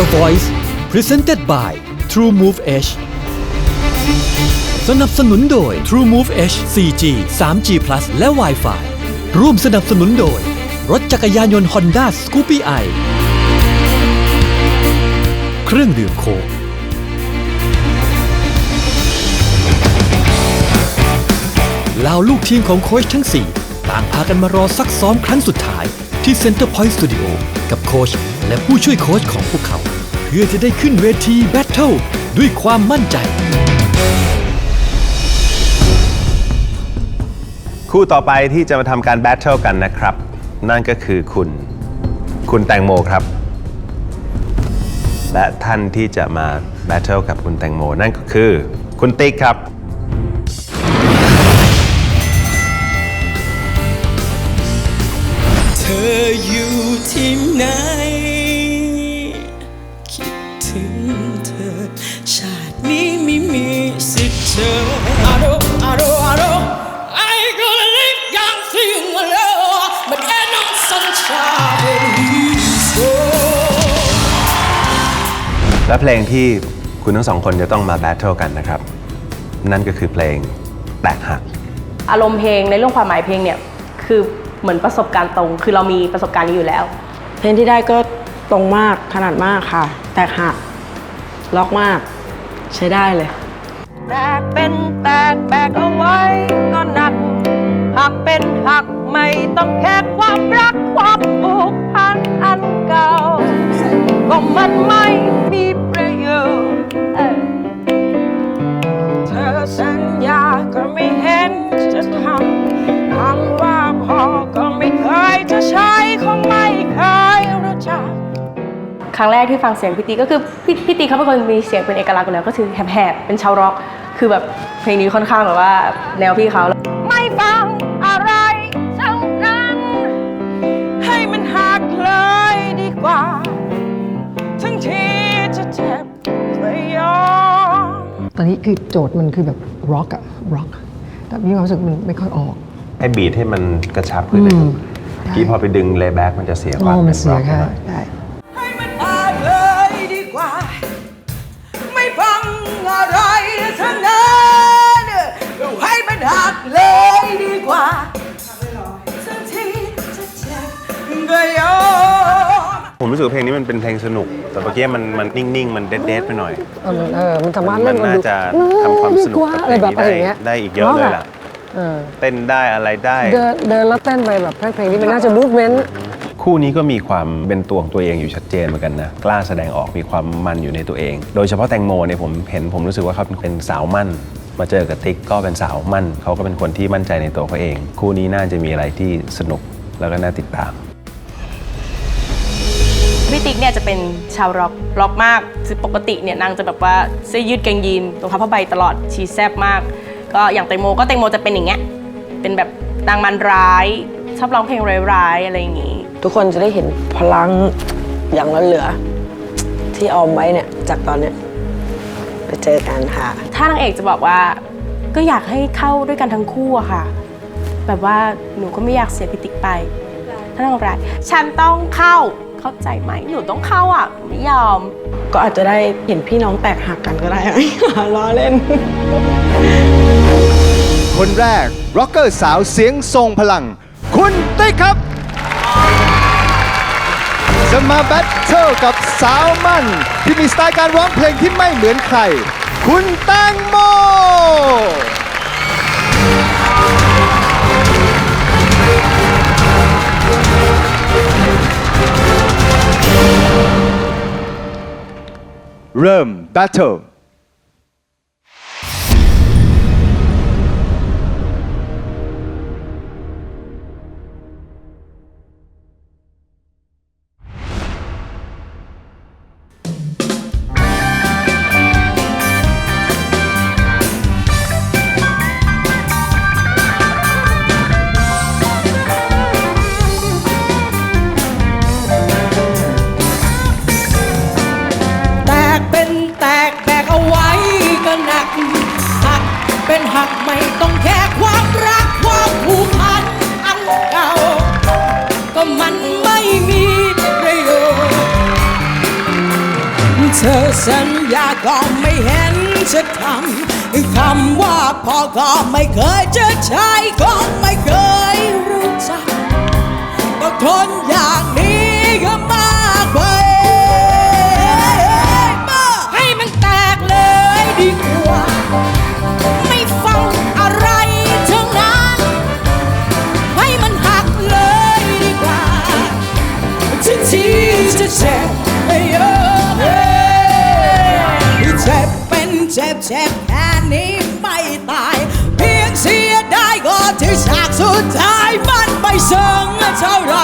The Voice Presented by True Move Edge สนับสนุนโดย True Move Edge 4G 3G Plus และ Wi-Fi ร่วมสนับสนุนโดย รถจักรยานยนต์ Honda Scoopy i เครื่องดื่มโค้กเหล่าลูกทีมของโค้ชทั้ง 4 ต่างพากันมารอซักซ้อมครั้งสุดท้ายที่ Center Point Studio กับโค้ช และผู้ช่วยโค้ชของพวกเขา เพื่อจะได้ขึ้นเวทีแบทเทิลด้วยความมั่นใจ คู่ต่อไปที่จะมาทำการแบทเทิลกันนะครับ นั่นก็คือคุณ คุณแตงโมครับ และท่านที่จะมาแบทเทิลกับคุณแตงโม นั่นก็คือ คุณติ๊กครับ เธออยู่ที่ไหน และเพลงที่คุณทั้งสองคนจะต้องมาแบทเทิลกันนะครับ นั่นก็คือเพลงแตกหัก อารมณ์เพลงในเรื่องความหมายเพลงเนี่ยคือเหมือนประสบการณ์ตรง คือเรามีประสบการณ์นี้อยู่แล้ว เพลงที่ได้ก็ตรงมากถนัดมากค่ะ แตกหักล็อกมาก ใช้ได้เลย แตกเป็นแตกแบกเอาไว้ก็หนักหักเป็นหักไม่ต้องแค่ค ยจะใช้คงไม่เคยรู้จัก ครั้งแรกที่ฟังเสียงพี่ตีก็คือพี่พี่ตีเขาเป็นคนมีเสียงเป็นเอกลักษณ์อยู่แล้วก็คือแหบๆเป็นชาวร็อก คือแบบเพลงนี้ค่อนข้างแบบว่าแนวพี่เขาไม่ฟังอะไรทั้งนั้น ให้มันหักเลยดีกว่า ทั้งที่จะเจ็บก็ยอมตอนนี้คือโจทย์มันคือแบบร็อกอะร็อกแต่มีความรู้สึกมันไม่ค่อยออก ให้บีทให้มันกระชับขึ้นนะครับ ที่พอไปดึงเลย์แบ็กมันจะเสียความอ๋อมัเป็นนเสีร็ยอกค่ะหน่อย ได้ ให้มันหักเลยดีกว่า ไม่ฟังอะไรทั้งนั้นให้มันหักเลยดีกว่าทั้งที่จะเจ็บก็ยอม ผมรู้สึกว่าเพลงนี้มันเป็นเพลงสนุก แต่เมื่อกี้มันมันนิ่งๆ มันเด็ดๆไปหน่อย เออมันเออมันสามารถมัเล่นนน่าจะทำความสนุกกับอะไรเพลงแบบนี้อะไรอย่างเงี้ยได้ได้อีกเยอะเลยล่ะ เออเต้นได้อะไรได้ เดินเดินแล้วเต้นไปแบบเพลงนี้มันน่าจะมูฟเมนต์คู่นี้ก็มีความเป็นตัวของตัวเองอยู่ชัดเจนเหมือนกันนะ กล้าแสดงออกมีความมันอยู่ในตัวเอง โดยเฉพาะแตงโมเนี่ยผมเห็นผมรู้สึกว่าเขาเป็นสาวมั่น มาเจอกับติ๊กก็เป็นสาวมั่น เขาก็เป็นคนที่มั่นใจในตัวเขาเอง คู่นี้น่าจะมีอะไรที่สนุกแล้วก็น่าติดตามพี่ติ๊กเนี่ยจะเป็นชาวร็อกร็อกมากคือปกติเนี่ยนางจะแบบว่าเสื้อยืดกางยีนรองเท้าผ้าใบตลอดชีแซบมาก ก็อย่างแตงโมก็แตงโมจะเป็นอย่างเงี้ยเป็นแบบนางมันร้าย ชอบร้องเพลงร้ายๆอะไรอย่างงี้ ทุกคนจะได้เห็นพลังอย่างล้นเหลือ ที่ออมไว้เนี่ยจากตอนเนี้ยไปเจอกันค่ะ ถ้านางเอกจะบอกว่าก็อยากให้เข้าด้วยกันทั้งคู่อะค่ะ แบบว่าหนูก็ไม่อยากเสียพิติกไป ถ้านางบอกว่าฉันต้องเข้า เข้าใจไหมหนูต้องเข้าอะไม่ยอม ก็อาจจะได้เห็นพี่น้องแตกหักกันก็ได้ล้อเล่น คนแรกร็อกเกอร์สาวเสียงทรงพลัง คุณติ๊กครับ จะมาแบทเทิลกับสาวมั่น ที่มีสไตล์การร้องเพลงที่ไม่เหมือนใคร คุณแตงโม เริ่ เธอสัญญาก็ไม่เห็นจะทำคำว่าพอก็ไม่เคยจะใช้ก็ไม่เคยรู้จักต้องทน จ็บเจ็บแค่นี้ไม่ตาย เพียงเสียได้ก็ที่ฉากสุดท้ายมันไม่เชิงเท่าไร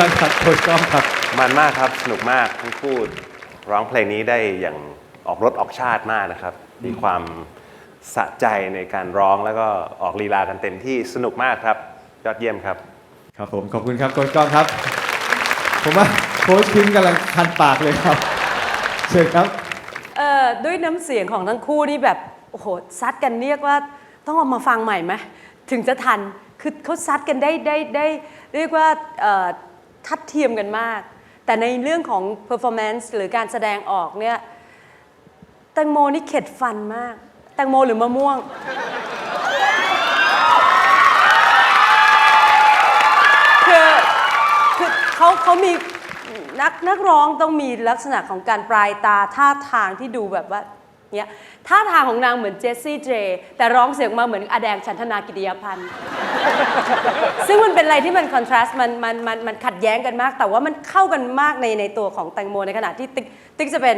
เป็นยังไงบ้างครับโค้ชก้องครับ มันมากครับ สนุกมากทั้งคู่ร้องเพลงนี้ได้อย่างออกรถออกชาติมากนะครับ มีความสะใจในการร้องแล้วก็ออกลีลากันเต็มที่สนุกมากครับ ยอดเยี่ยมครับ ครับผมขอบคุณครับโค้ชก้องครับ ผมว่าโค้ชคิมกำลังคันปากเลยครับ เชิญครับ เอ่อด้วยน้ำเสียงของทั้งคู่นี่แบบ โอ้โห ซัดกันเรียกว่าต้องเอามาฟังใหม่ไหมถึงจะทัน คือเขาซัดกันได้ได้ได้เรียกว่าเอ่อ ทัดเทียมกันมาก แต่ในเรื่องของ performance หรือการแสดงออกเนี่ยแตงโมนี่เข็ดฟันมาก แตงโมหรือมะม่วง คือคือเขาเขามีนักนักร้องต้องมีลักษณะของการปลายตาท่าทางที่ดูแบบว่า เนี้ยท่าทางของนางเหมือนเจสซี่เจแต่ร้องเสียงมาเหมือนอแดงชันธนากิติยพันธ์ ซึ่งมันเป็นอะไรที่มันคอนทราสต์มันมันมันมันขัดแย้งกันมาก แต่ว่ามันเข้ากันมากในในตัวของแตงโมในขณะที่ติ๊กติ๊กจะเป็น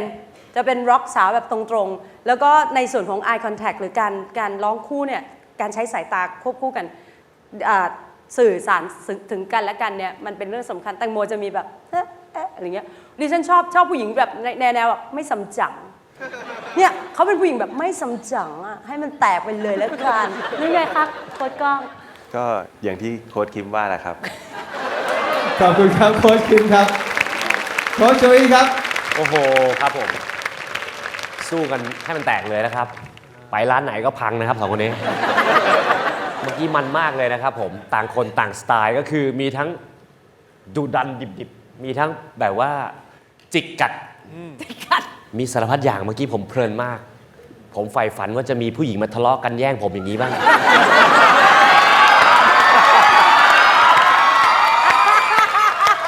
จะเป็นร็อกสาวแบบตรงๆ แล้วก็ในส่วนของ eye contact หรือการการร้องคู่เนี่ยการใช้สายตาควบคู่กันสื่อสารถึงกันและกันเนี่ยมันเป็นเรื่องสำคัญแตงโมจะมีแบบอะอะไรเงี้ยดิฉันชอบชอบผู้หญิงแบบในในแนวแบบไม่สำจัง เนี่ยเขาเป็นผู้หญิงแบบไม่สำจังอะให้มันแตกไปเลยแล้วกันนี่ไงครับโค้ดกล้อง ก็อย่างที่โค้ชคิมว่าแหละครับ ขอบคุณครับโค้ชคิมครับโค้ชโจอี้ครับ โอ้โหครับผม สู้กันให้มันแตกเลยนะครับ ไปร้านไหนก็พังนะครับสองคนนี้ เมื่อกี้มันมากเลยนะครับผมต่างคนต่างสไตล์ก็คือมีทั้งดุดันดิบๆ มีทั้งแบบว่าจิกกัด มีสารพัดอย่างเมื่อกี้ผมเพลินมาก ผมใฝ่ฝันว่าจะมีผู้หญิงมาทะเลาะกันแย่งผมอย่างนี้บ้าง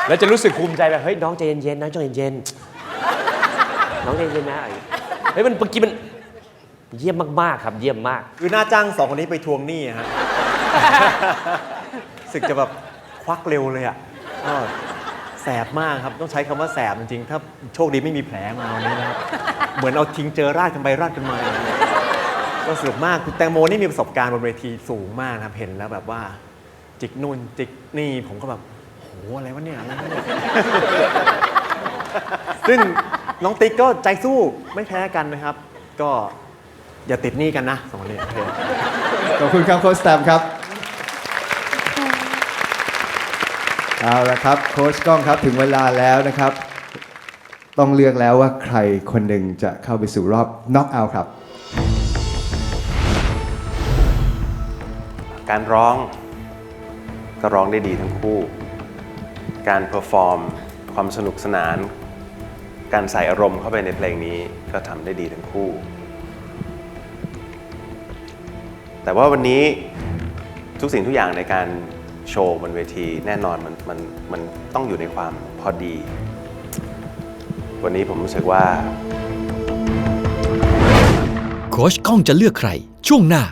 แล้วจะรู้สึกภูมิใจแบบเฮ้ยน้องใจเย็นๆน้องใจเย็นๆน้องใจเย็นนะเฮ้ยมันเมื่อกี้มันเยี่ยมมากๆครับ เยี่ยมมาก คือหน้าจ้างสองคนนี้ไปทวงหนี้อะฮะ สึกจะแบบควักเร็วเลยอะ แสบมากครับ ต้องใช้คำว่าแสบจริงๆ ถ้าโชคดีไม่มีแผลมาวันนี้นะครับ เหมือนเอาทิ้งเจอราดกันไปราดกันมาก็สนุกมากคุณแตงโมนี่มีประสบการณ์บนเวทีสูงมากนะครับเห็นแล้วแบบว่า จิกนู่นจิกนี่ผมก็แบบโหอะไรวะเนี่ยอะไรวะเนี่ย ซึ่งน้องติ๊กก็ใจสู้ไม่แพ้กันนะครับ ก็อย่าติดหนี้กันนะสองคนนี้โอเค ขอบคุณครับโค้ชแตมครับ เอาละครับโค้ชก้องครับถึงเวลาแล้วนะครับ ต้องเลือกแล้วว่าใครคนหนึ่งจะเข้าไปสู่รอบน็อกเอาท์ครับ การร้องก็ร้องได้ดีทั้งคู่ การเพอร์ฟอร์ม ความสนุกสนาน การใส่อารมณ์เข้าไปในเพลงนี้ก็ทำได้ดีทั้งคู่ แต่ว่าวันนี้ทุกสิ่งทุกอย่างในการ โชว์บนเวที แน่นอนมันมันมันต้องอยู่ในความพอดี วันนี้ผมรู้สึกว่า โค้ชก้องจะเลือกใคร ช่วงหน้า